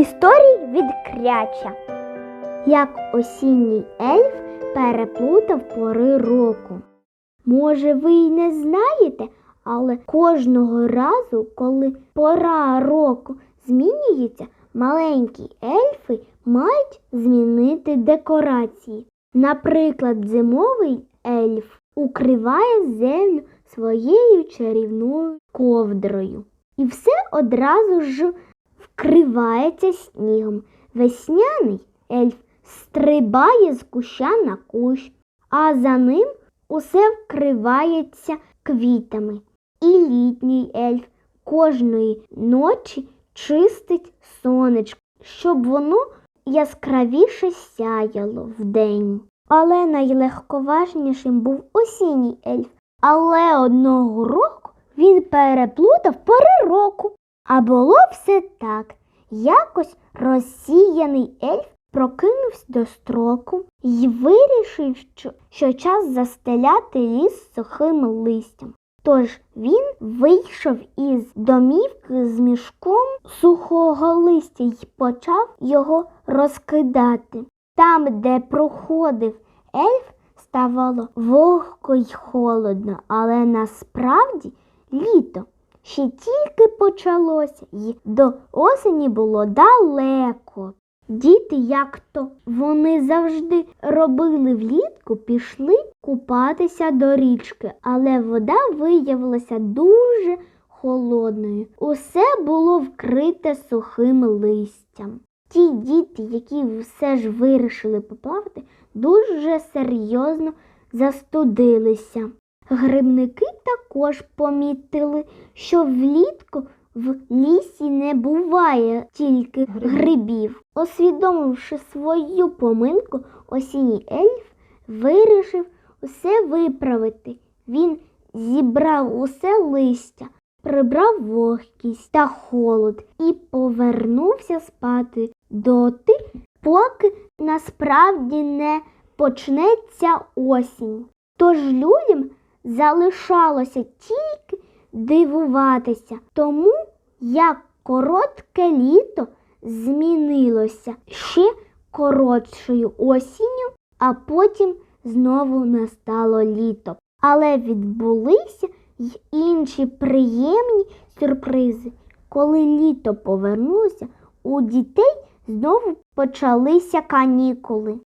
Історії від Кряча. Як осінній ельф переплутав пори року. Може, ви й не знаєте, але кожного разу, коли пора року змінюється, маленькі ельфи мають змінити декорації. Наприклад, зимовий ельф укриває землю своєю чарівною ковдрою. І все одразу ж вкривається снігом. Весняний ельф стрибає з куща на кущ, а за ним усе вкривається квітами. І літній ельф кожної ночі чистить сонечко, щоб воно яскравіше сяяло вдень. Але найлегковажнішим був осінній ельф. Але одного року він переплутав пори року. А було все так. Якось розсіяний ельф прокинувся до строку і вирішив, що, час застеляти ліс сухим листям. Тож він вийшов із домівки з мішком сухого листя і почав його розкидати. Там, де проходив ельф, ставало вогко й холодно, але насправді літо ще тільки почалося, і до осені було далеко. Діти, як то вони завжди робили влітку, пішли купатися до річки, але вода виявилася дуже холодною. Усе було вкрите сухим листям. Ті діти, які все ж вирішили поплавати, дуже серйозно застудилися. Грибники також помітили, що влітку в лісі не буває тільки грибів. Освідомивши свою помилку, осінній ельф вирішив усе виправити. Він зібрав усе листя, прибрав вогкість та холод і повернувся спати доти, поки насправді не почнеться осінь. Тож людям залишалося тільки дивуватися тому, як коротке літо змінилося ще коротшою осінню, а потім знову настало літо. Але відбулися й інші приємні сюрпризи. Коли літо повернулося, у дітей знову почалися канікули.